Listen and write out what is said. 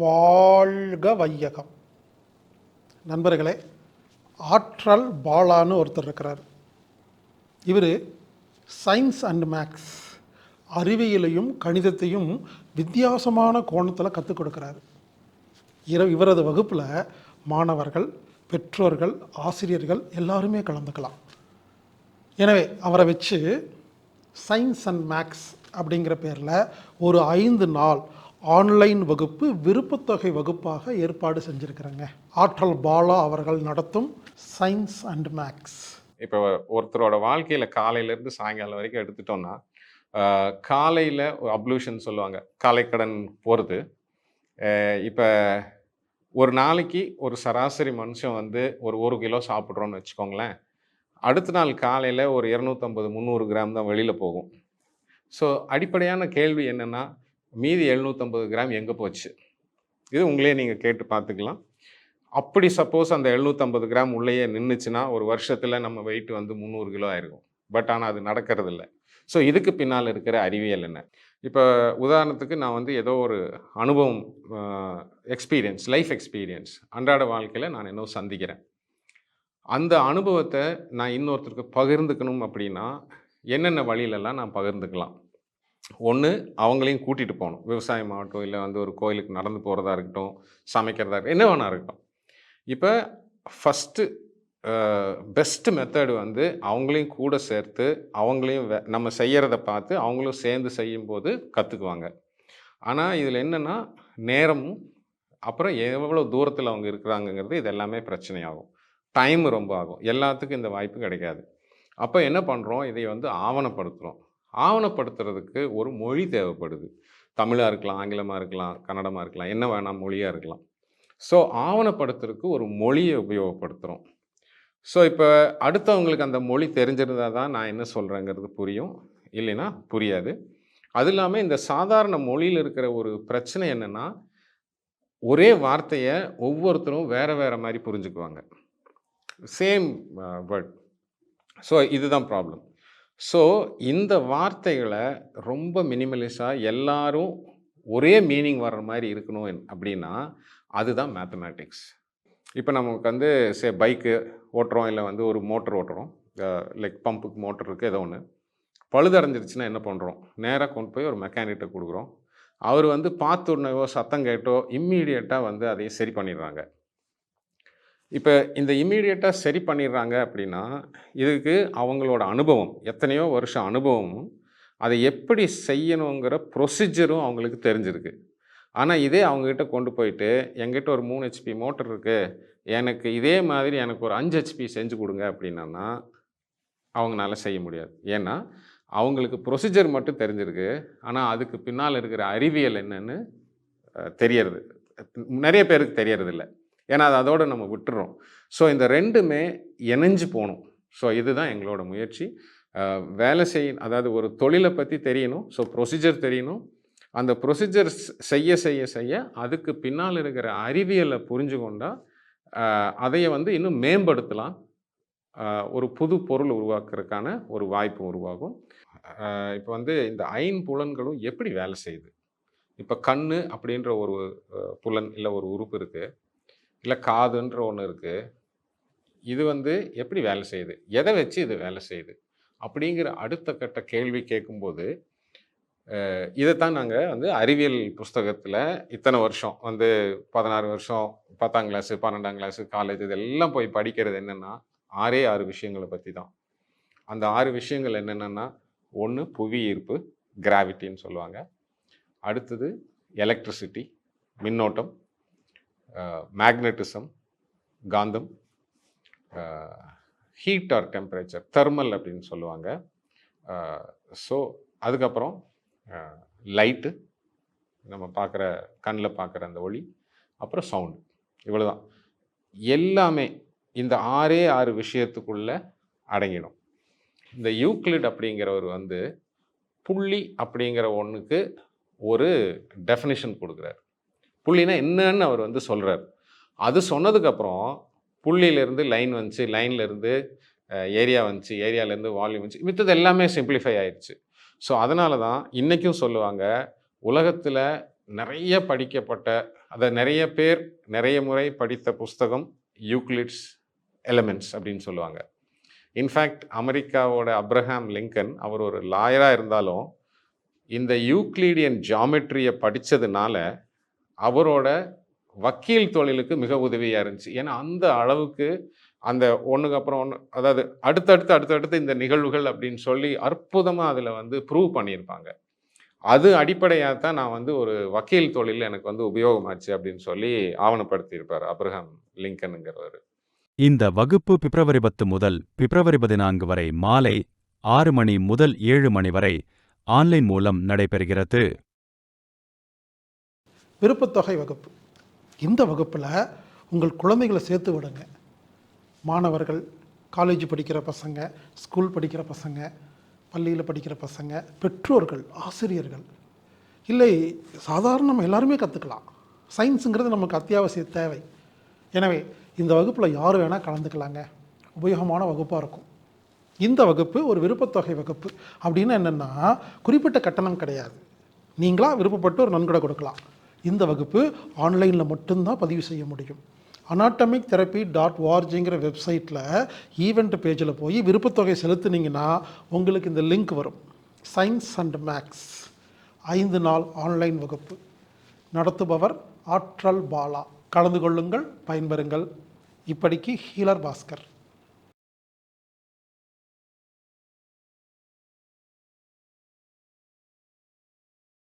வாழ்க வையகம். நண்பர்களே ஆற்றல் பாலான்னு ஒருத்தர் இருக்கிறார். இவர் சயின்ஸ் அண்ட் மேக்ஸ். அறிவியலையும் கணிதத்தையும் வித்தியாசமான கோணத்தில் கற்றுக் கொடுக்குறாரு. இர இவரது வகுப்பில் மாணவர்கள் பெற்றோர்கள் ஆசிரியர்கள் எல்லாருமே கலந்துக்கலாம். எனவே அவரை வச்சு சயின்ஸ் அண்ட் மேக்ஸ் அப்படிங்கிற பேரில் ஒரு ஐந்து நாள் ஆன்லைன் வகுப்பு விருப்பத்தொகை வகுப்பாக ஏற்பாடு செஞ்சுருக்கிறேங்க. ஆற்றல் பாலா அவர்கள் நடத்தும் சயின்ஸ் அண்ட் மேக்ஸ் இப்போ ஒருத்தரோட வாழ்க்கையில் காலையிலேருந்து சாயங்காலம் வரைக்கும் எடுத்துட்டோம்னா காலையில் அப்லூஷன் அப்ளூஷன் சொல்லுவாங்க. காலைக்கடன் போகிறது இப்போ ஒரு நாளைக்கு ஒரு சராசரி மனுஷன் வந்து ஒரு ஒரு கிலோ சாப்பிட்றோன்னு வச்சுக்கோங்களேன். அடுத்த நாள் காலையில் ஒரு இரநூத்தம்பது முந்நூறு கிராம் தான் வெளியில் போகும். ஸோ அடிப்படையான கேள்வி என்னென்னா மீதி எழுநூற்றம்பது கிராம் எங்கே போச்சு? இது உங்களே நீங்கள் கேட்டு பார்த்துக்கலாம் அப்படி சப்போஸ் அந்த எழுநூற்றம்பது கிராம் உள்ளேயே நின்றுச்சுன்னா ஒரு வருஷத்தில் நம்ம வெயிட் வந்து முந்நூறு கிலோ ஆயிருக்கும். பட் ஆனால் அது நடக்கிறது இல்லை ஸோ இதுக்கு பின்னால் இருக்கிற அறிவியல் என்ன? இப்போ உதாரணத்துக்கு நான் வந்து ஏதோ ஒரு அனுபவம் எக்ஸ்பீரியன்ஸ் லைஃப் எக்ஸ்பீரியன்ஸ் அன்றாட வாழ்க்கையில் நான் இன்னும் சந்திக்கிறேன். அந்த அனுபவத்தை நான் இன்னொருத்தருக்கு பகிர்ந்துக்கணும் அப்படின்னா என்னென்ன வழியிலெல்லாம் நான் பகிர்ந்துக்கலாம்? ஒன்று அவங்களையும் கூட்டிகிட்டு போகணும். விவசாயம் ஆகட்டும் இல்லை வந்து ஒரு கோயிலுக்கு நடந்து போகிறதா இருக்கட்டும் சமைக்கிறதா இருக்கட்டும் என்ன வேணா இருக்கட்டும். இப்போ ஃபஸ்ட்டு பெஸ்ட்டு மெத்தடு வந்து அவங்களையும் கூட சேர்த்து அவங்களையும் நம்ம செய்கிறத பார்த்து அவங்களும் சேர்ந்து செய்யும்போது கற்றுக்குவாங்க ஆனால் இதில் என்னென்னா நேரமும் அப்புறம் எவ்வளோ தூரத்தில் அவங்க இருக்கிறாங்கங்கிறது இது எல்லாமே பிரச்சனையாகும். டைம் ரொம்ப ஆகும். எல்லாத்துக்கும் இந்த வாய்ப்பு கிடைக்காது. அப்போ என்ன பண்ணுறோம் இதை வந்து ஆவணப்படுத்துகிறோம் ஆவணப்படுத்துறதுக்கு ஒரு மொழி தேவைப்படுது. தமிழாக இருக்கலாம் ஆங்கிலமாக இருக்கலாம் கன்னடமாக இருக்கலாம் என்ன வேணாம் மொழியாக இருக்கலாம். ஸோ ஆவணப்படுத்துறதுக்கு ஒரு மொழியை உபயோகப்படுத்துகிறோம் ஸோ இப்போ அடுத்தவங்களுக்கு அந்த மொழி தெரிஞ்சிருந்தால் தான் நான் என்ன சொல்கிறேங்கிறது புரியும். இல்லைன்னா புரியாது. அது இல்லாமல் இந்த சாதாரண மொழியில் இருக்கிற ஒரு பிரச்சனை என்னென்னா ஒரே வார்த்தையை ஒவ்வொருத்தரும் வேறு வேறு மாதிரி புரிஞ்சுக்குவாங்க. சேம் வேர்ட் ஸோ இதுதான் ப்ராப்ளம் ஸோ இந்த வார்த்தைகளை ரொம்ப மினிமலிஸாக எல்லாரும் ஒரே மீனிங் வர்ற மாதிரி இருக்கணும் என்- அப்படின்னா அதுதான் மேத்தமேட்டிக்ஸ் இப்போ நமக்கு வந்து சே பைக்கு ஓட்டுறோம் இல்லை வந்து ஒரு மோட்டர் ஓட்டுறோம். லைக் பம்புக்கு மோட்டர் இருக்குது ஏதோ ஒன்று பழுதடைஞ்சிருச்சுன்னா என்ன பண்ணுறோம் நேராக கொண்டு போய் ஒரு மெக்கானிக்கிட்ட கொடுக்குறோம். அவர் வந்து பார்த்து உடனேவோ சத்தம் கேட்டோ இம்மீடியட்டாக வந்து அதை சரி பண்ணிடுறாங்க. இப்போ இந்த இம்மீடியட்டாக சரி பண்ணிடுறாங்க அப்படின்னா இதுக்கு அவங்களோட அனுபவம் எத்தனையோ வருஷம் அனுபவமும் அதை எப்படி செய்யணுங்கிற ப்ரொசீஜரும் அவங்களுக்கு தெரிஞ்சிருக்கு. ஆனால் இதே அவங்ககிட்ட கொண்டு போயிட்டு எங்கிட்ட ஒரு மூணு ஹெச்பி மோட்டர் இருக்குது எனக்கு இதே மாதிரி எனக்கு ஒரு அஞ்சு ஹெச்பி செஞ்சு கொடுங்க அப்படின்னா அவங்களால செய்ய முடியாது. ஏன்னா அவங்களுக்கு ப்ரொசீஜர் மட்டும் தெரிஞ்சிருக்கு. ஆனால் அதுக்கு பின்னால் இருக்கிற அறிவியல் என்னன்னு தெரியறது. நிறைய பேருக்கு தெரியறதில்ல. ஏன்னா அது அதோட நம்ம விட்டுறோம். ஸோ இந்த ரெண்டுமே இணைஞ்சு போகணும். ஸோ இதுதான் எங்களோட முயற்சி. வேலை செய் அதாவது ஒரு தொழிலை பற்றி தெரியணும். ஸோ ப்ரொசீஜர் தெரியணும். அந்த ப்ரொசீஜர் செய்ய செய்ய செய்ய அதுக்கு பின்னால் இருக்கிற அறிவியலை புரிஞ்சு கொண்டால் அதையை வந்து இன்னும் மேம்படுத்தலாம். ஒரு புது பொருள் உருவாக்குறதுக்கான ஒரு வாய்ப்பு உருவாகும். இப்போ வந்து இந்த ஐன் புலன்களும் எப்படி வேலை செய்யுது? இப்போ கண் அப்படின்ற ஒரு புலன் இல்லை ஒரு உறுப்பு இருக்குது இல்லை காதுன்ற ஒன்று இருக்குது இது வந்து எப்படி வேலை செய்யுது? எதை வச்சு இது வேலை செய்யுது? அப்படிங்கிற அடுத்த கட்ட கேள்வி கேட்கும்போது இதைத்தான் நாங்கள் வந்து அறிவியல் புஸ்தகத்தில் இத்தனை வருஷம் வந்து பதினாறு வருஷம் பத்தாம் கிளாஸு பன்னெண்டாம் கிளாஸு காலேஜ் இதெல்லாம் போய் படிக்கிறது என்னென்னா ஆறே ஆறு விஷயங்களை பற்றி தான். அந்த ஆறு விஷயங்கள் என்னென்னா ஒன்று புவி ஈர்ப்பு கிராவிட்டின்னு சொல்லுவாங்க. அடுத்தது எலக்ட்ரிசிட்டி மின்னோட்டம் மேக்னட்டிசம் காந்தம் ஹீட் ஆர் டெம்பரேச்சர் தெர்மல் அப்படின்னு சொல்லுவாங்க. ஸோ அதுக்கப்புறம் லைட்டு நம்ம பார்க்குற கண்ணில் பார்க்குற அந்த ஒளி அப்புறம் சவுண்டு இவ்வளோதான் எல்லாமே இந்த ஆறே ஆறு விஷயத்துக்குள்ளே அடங்கிடும். இந்த யூக்ளிட் அப்படிங்கிறவர் வந்து புள்ளி அப்படிங்கிற ஒன்றுக்கு ஒரு டெஃபினிஷன் கொடுக்குறாரு. புள்ளினா என்னன்னு அவர் வந்து சொல்கிறார் அது சொன்னதுக்கப்புறம் புள்ளியிலேருந்து லைன் வந்துச்சு லைன்லேருந்து ஏரியா வந்துச்சு ஏரியாலேருந்து வால்யூம் வந்துச்சு. மித்தது எல்லாமே சிம்பிளிஃபை ஆயிடுச்சு ஸோ அதனால தான் இன்றைக்கும் சொல்லுவாங்க உலகத்தில் நிறைய படிக்கப்பட்ட அதை நிறைய பேர் நிறைய முறை படித்த புஸ்தகம் யூக்ளிட்ஸ் எலமெண்ட்ஸ் அப்படின்னு சொல்லுவாங்க. இன்ஃபேக்ட் அமெரிக்காவோட அப்ரஹாம் லிங்கன் அவர் ஒரு லாயராக இருந்தாலும் இந்த யூக்ளீடியன் ஜாமெட்ரியை படித்ததுனால அவரோட வக்கீல் தொழிலுக்கு மிக உதவியாக இருந்துச்சு. ஏன்னா அந்த அளவுக்கு அந்த ஒன்றுக்கு அப்புறம் ஒன்று அதாவது அடுத்தடுத்து அடுத்தடுத்து இந்த நிகழ்வுகள் அப்படின்னு சொல்லி அற்புதமாக அதில் வந்து ப்ரூவ் பண்ணியிருப்பாங்க. அது அடிப்படையாக தான் நான் வந்து ஒரு வக்கீல் தொழில் எனக்கு வந்து உபயோகமாச்சு அப்படின்னு சொல்லி ஆவணப்படுத்தியிருப்பார் அப்ரஹாம் லிங்கனுங்கிறவர். இந்த வகுப்பு பிப்ரவரி பத்து முதல் பிப்ரவரி பதினான்கு வரை மாலை ஆறு மணி முதல் ஏழு மணி வரை ஆன்லைன் மூலம் நடைபெறுகிறது. விருப்பத்தொகை வகுப்பு. இந்த வகுப்பில் உங்கள் குழந்தைகளை சேர்த்து விடுங்க. மாணவர்கள் காலேஜ் படிக்கிற பசங்க ஸ்கூல் படிக்கிற பசங்க பள்ளியில் படிக்கிற பசங்க பெற்றோர்கள் ஆசிரியர்கள். இல்லை சாதாரண நம்ம எல்லாருமே கற்றுக்கலாம் சயின்ஸுங்கிறது நமக்கு அத்தியாவசிய தேவை. எனவே இந்த வகுப்பில் யார் வேணால் கலந்துக்கலாங்க. உபயோகமான வகுப்பாக இருக்கும். இந்த வகுப்பு ஒரு விருப்பத்தொகை வகுப்பு. அப்படின்னு என்னென்னா குறிப்பிட்ட கட்டணம் கிடையாது. நீங்களாக விருப்பப்பட்டு ஒரு நன்கொடை கொடுக்கலாம். இந்த வகுப்பு ஆன்லைனில் மட்டும்தான் பதிவு செய்ய முடியும். அனாட்டமிக் தெரப்பி டாட் ஓஆர்ஜிங்கிற வெப்சைட்டில் ஈவெண்ட் பேஜில் போய் விருப்பத்தொகை செலுத்துனீங்கன்னா உங்களுக்கு இந்த லிங்க் வரும். சயின்ஸ் அண்ட் மேக்ஸ் ஐந்து நாள் ஆன்லைன் வகுப்பு. நடத்துபவர் ஆற்றல் பாலா. கலந்து கொள்ளுங்கள் பயன்பெறுங்கள். இப்படிக்கு ஹீலர் பாஸ்கர்.